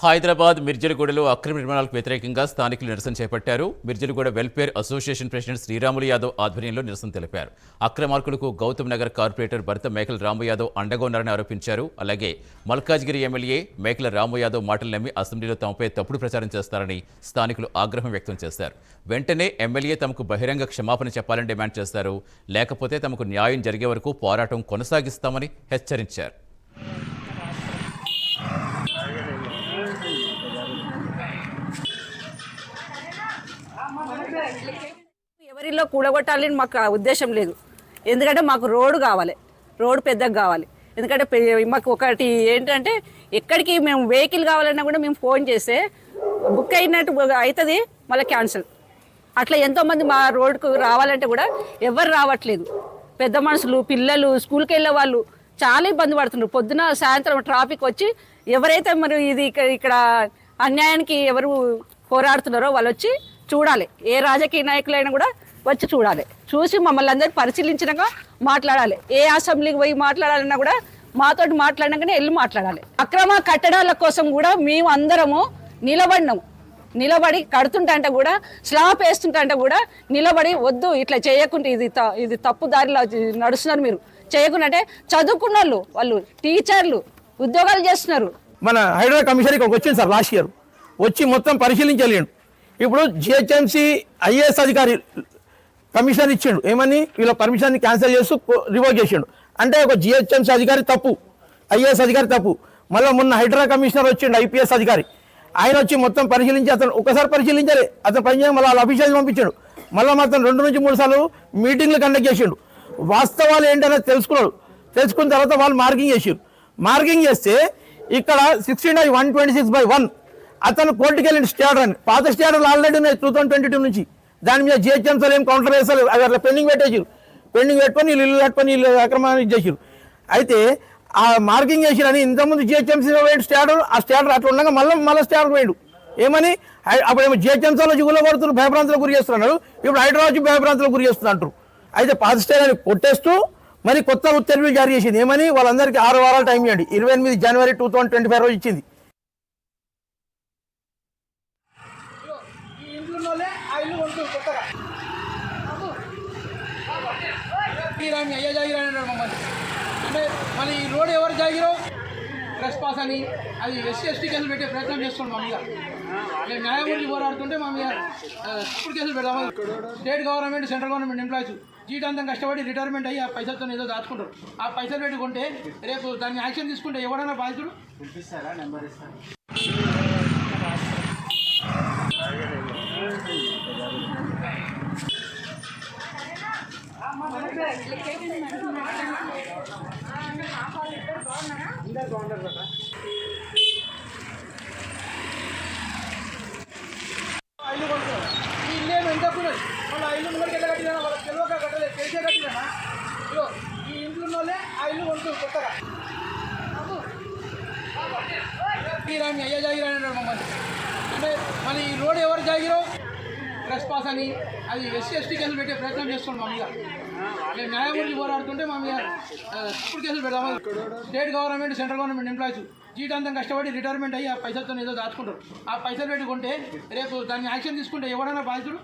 హైదరాబాద్ మిర్జలగూడలో అక్రమ నిర్మాణాలకు వ్యతిరేకంగా స్థానికులు నిరసన చేపట్టారు. Mirjalaguda welfare association president Sriramulu Yadav ఆధ్వర్యంలో నిరసన తెలిపారు. అక్రమార్కులకు గౌతమ్ నగర్ కార్పొరేటర్ భర్త మేకల రాము యాదవ్ అండగా ఉన్నారని ఆరోపించారు. అలాగే మల్కాజ్గిరి ఎమ్మెల్యే మేకల రాము యాదవ్ మాటలు నమ్మి అసెంబ్లీలో తమపై తప్పుడు ప్రచారం చేస్తారని స్థానికులు ఆగ్రహం వ్యక్తం చేశారు. వెంటనే ఎమ్మెల్యే తమకు బహిరంగ క్షమాపణ చెప్పాలని డిమాండ్ చేశారు లేకపోతే తమకు న్యాయం జరిగే వరకు పోరాటం కొనసాగిస్తామని హెచ్చరించారు. ఎవరిలో కూడగొట్టాలని మాకు ఉద్దేశం లేదు. ఎందుకంటే మాకు రోడ్డు కావాలి. రోడ్డు పెద్దగా కావాలి. ఎందుకంటే మాకు ఒకటి ఏంటంటే ఎక్కడికి మేము వెహికల్ కావాలన్నా కూడా మేము ఫోన్ చేస్తే బుక్ అయినట్టు అవుతుంది మళ్ళీ క్యాన్సిల్. అట్లా ఎంతోమంది మా రోడ్డుకు రావాలంటే కూడా ఎవరు రావట్లేదు. పెద్ద మనుషులు పిల్లలు స్కూల్కి వెళ్ళే వాళ్ళు చాలా ఇబ్బంది పడుతున్నారు. పొద్దున సాయంత్రం ట్రాఫిక్ వచ్చి ఎవరైతే మరి ఇది ఇక్కడ ఇక్కడ అన్యాయానికి ఎవరు పోరాడుతున్నారో వాళ్ళు వచ్చి చూడాలి. ఏ రాజకీయ నాయకులైనా కూడా వచ్చి చూడాలి. చూసి మమ్మల్ని అందరినీ పరిశీలించినాక మాట్లాడాలి. ఏ అసెంబ్లీకి పోయి మాట్లాడాలన్నా కూడా మాతోటి మాట్లాడినాకనే వెళ్ళి మాట్లాడాలి. అక్రమ కట్టడాల కోసం కూడా మేము అందరము నిలబడినాము నిలబడి కడుతుంటే కూడా స్లాబ్ వేస్తుంటే కూడా నిలబడి వద్దు ఇట్లా చేయకుంటే ఇది త- ఇది తప్పు దారిలో నడుస్తున్నారు మీరు. చేయకుండా అంటే చదువుకున్న వాళ్ళు వాళ్ళు టీచర్లు ఉద్యోగాలు చేస్తున్నారు. మన హైదరాబాద్ కమిషన్ ఇక్కడికి వచ్చింది సార్ లాస్ట్ ఇయర్. వచ్చి మొత్తం పరిశీలించలేడు. ఇప్పుడు జిహెచ్ఎంసీ ఐఏఎస్ అధికారి కమిషన్ ఇచ్చిండు. ఏమని? వీళ్ళ పర్మిషన్ క్యాన్సిల్ చేస్తూ రివోక్ చేసిండు. అంటే ఒక జిహెచ్ఎంసీ అధికారి తప్పు ఐఏఎస్ అధికారి తప్పు. మళ్ళీ మొన్న హైడ్రా కమిషనర్ వచ్చిండు ఐపీఎస్ అధికారి. ఆయన వచ్చి మొత్తం పరిశీలించి అతను ఒకసారి పరిశీలించాలి. అతను పనిచేయడం మళ్ళీ వాళ్ళ అఫీషియల్స్ పంపించాడు. మళ్ళీ మాత్రం రెండు నుంచి మూడు సార్లు మీటింగ్లు కండక్ట్ చేసిండు. వాస్తవాలు ఏంటనేది తెలుసుకున్నాడు. తెలుసుకున్న తర్వాత వాళ్ళు మార్కింగ్ చేసారు. మార్కింగ్ చేస్తే ఇక్కడ sixteen by one twenty six by one అతను కోర్టుకి వెళ్ళిన స్టేటర్ అని. పాత స్టేటర్లు ఆల్రెడీ ఉన్నాయి టూ థౌసండ్ ట్వంటీ టూ నుంచి. దాని మీద జిహెచ్ఎంసీలు ఏం కౌంటర్ వేసారు అవి అట్లా పెండింగ్ పెట్టేసారు పెండింగ్ పెట్టుకొని వీళ్ళు ఇల్లు కట్టుకొని వీళ్ళు అక్రమాన్ని ఇచ్చేసారు అయితే ఆ మార్కింగ్ చేసిరని ఇంతకుముందు జిహెచ్ఎంసీలో వేయండి స్టాటర్ ఆ స్టాటర్ అట్లా ఉండగా మళ్ళీ మళ్ళీ స్టాటర్ వేయండు ఏమని? అప్పుడేమో జిహెచ్ఎంసీలో జిగులో పడుతున్నారు భయభ్రాంతులకు గురి చేస్తున్నారు ఇప్పుడు హైదరాబాద్ భయభ్రాంతులకు గురి చేస్తున్నారు అయితే పాత స్టేట్ కొట్టేస్తూ మరి కొత్త ఉత్తర్వులు జారీ చేసింది. ఏమని? వాళ్ళందరికీ ఆరు వారాలు టైం ఇవ్వండి ఇరవై ఎనిమిది జనవరి టూ థౌసండ్ ట్వంటీ ఫైవ్ రోజు ఇచ్చింది. జాగిరామి అయ్యా జాగిరా అన్నాడు మమ్మల్ని. అంటే మరి ఈ రోడ్ ఎవరు జాగిరో? ప్రెస్ పాస్ అని. అది ఎస్సీ ఎస్టీ కేసులు పెట్టే ప్రయత్నం చేస్తున్నాం మా మీద. మేము న్యాయం గురించి పోరాడుతుంటే మా మీద స్కూల్ కేసులు పెడదాము? State government central government employees జీవితాంతం కష్టపడి రిటైర్మెంట్ అయ్యి ఆ పైసలతో ఏదో దాచుకుంటారు. ఆ పైసలు పెట్టుకుంటే రేపు దాన్ని యాక్షన్ తీసుకుంటే ఎవడైనా బాధితుడు? ఆ ఇల్లు ఇల్లు ఏమో ఎంత ఉన్నది మళ్ళీ ఆ ఇల్లు ముందరికి ఎలా కట్టినా వాళ్ళకి తెలియక కట్టలేదు తెలిసే కట్టినా ఇగో ఈ ఇంట్లో ఉన్న వాళ్ళే ఆ ఇల్లు కొనుక్కు కొత్తగా జాగిరామి అయ్యా జాగిరా అంటాడు మమ్మల్ని అంటే మళ్ళీ ఈ రోడ్ ఎవరు జాగిరో ప్రెస్ పాస్ అని. అది ఎస్సీ ఎస్టీ కేసులు పెట్టే ప్రయత్నం చేస్తున్నాం మా మేము న్యాయం గురించి పోరాడుతుంటే మా మీద కేసులు పెడదాము? State government central government employees జీవితాంతం కష్టపడి రిటైర్మెంట్ అయ్యి ఆ పైసలతో ఏదో దాచుకుంటారు. ఆ పైసలు పెట్టుకుంటే రేపు దాన్ని యాక్షన్ తీసుకుంటే ఎవడైనా బాధితుడు?